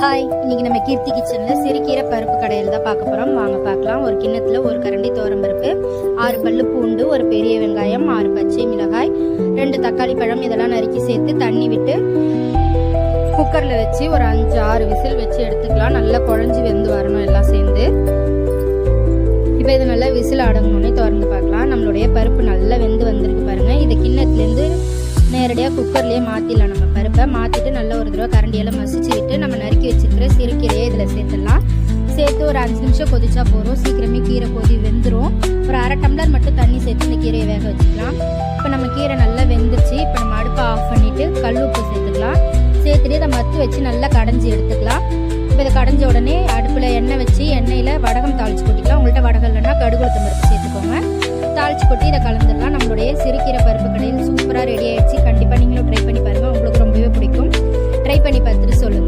Hi இன்னைக்கு நம்ம கீர்த்தி கிச்சனில் சிறுகீரை பருப்பு கடையில் தான் பார்க்க போகிறோம் வாங்க பார்க்கலாம். ஒரு கிண்ணத்தில் ஒரு கரண்டி பருப்பு ஆறு பல்லு பூண்டு ஒரு பெரிய வெங்காயம் ஆறு பச்சை மிளகாய் ரெண்டு தக்காளி பழம் இதெல்லாம் நறுக்கி சேர்த்து தண்ணி விட்டு குக்கரில் வச்சு ஒரு அஞ்சு ஆறு விசில் வச்சு எடுத்துக்கலாம். நல்லா குழஞ்சி வெந்து வரணும் எல்லாம் சேர்ந்து. இப்போ இது நல்லா விசில் அடங்கணுன்னே திறந்து பார்க்கலாம். நம்மளுடைய பருப்பு நல்லா வெந்து வந்திருக்கு பாருங்கள் இது கிண்ணத்துலேருந்து நேரடியாக குக்கர்லேயே மாற்றிடலாம் நம்ம பருப்பை. மாற்றிட்டு நல்ல ஒரு தடவை கரண்டியெல்லாம் மசிச்சு விட்டு நம்ம நறுக்கி வச்சிருக்கிற சிறுக்கீரையை இதில் சேர்த்துடலாம். சேர்த்து ஒரு அஞ்சு நிமிஷம் கொதிச்சா போகிறோம் சீக்கிரமே கீரை கொதி வெந்துடும் ஒரு அரை டம்ளர் மட்டும் தண்ணி சேர்த்து இந்த கீரையை வேக வச்சுக்கலாம். இப்போ நம்ம கீரை நல்லா வெந்துருச்சு. இப்போ நம்ம அடுப்பை ஆஃப் பண்ணிவிட்டு கல் உப்பு சேர்த்துக்கலாம். சேர்த்துட்டு இதை மத்து வச்சு நல்லா கடைஞ்சி எடுத்துக்கலாம். இப்போ இதை கடைஞ்ச உடனே அடுப்பில் எண்ணெய் வச்சு எண்ணெயில் வடகம் தாளிச்சு கொட்டிக்கலாம். உங்கள்கிட்ட வடகம் இல்லைன்னா கடுகு மருந்து சேர்த்துக்கோங்க. தாளிச்சு கொட்டி இதை கலந்துடலாம். நம்மளுடைய சிறுகீரை பருப்பு கடையில் சூப்பராக ரெடி ஆகிடுச்சு கண்டிப்பாக நீங்களும் ட்ரை பண்ணி பாருங்கள் உங்களுக்கு ரொம்பவே பிடிக்கும். ட்ரை பண்ணி பார்த்துட்டு சொல்லுங்கள்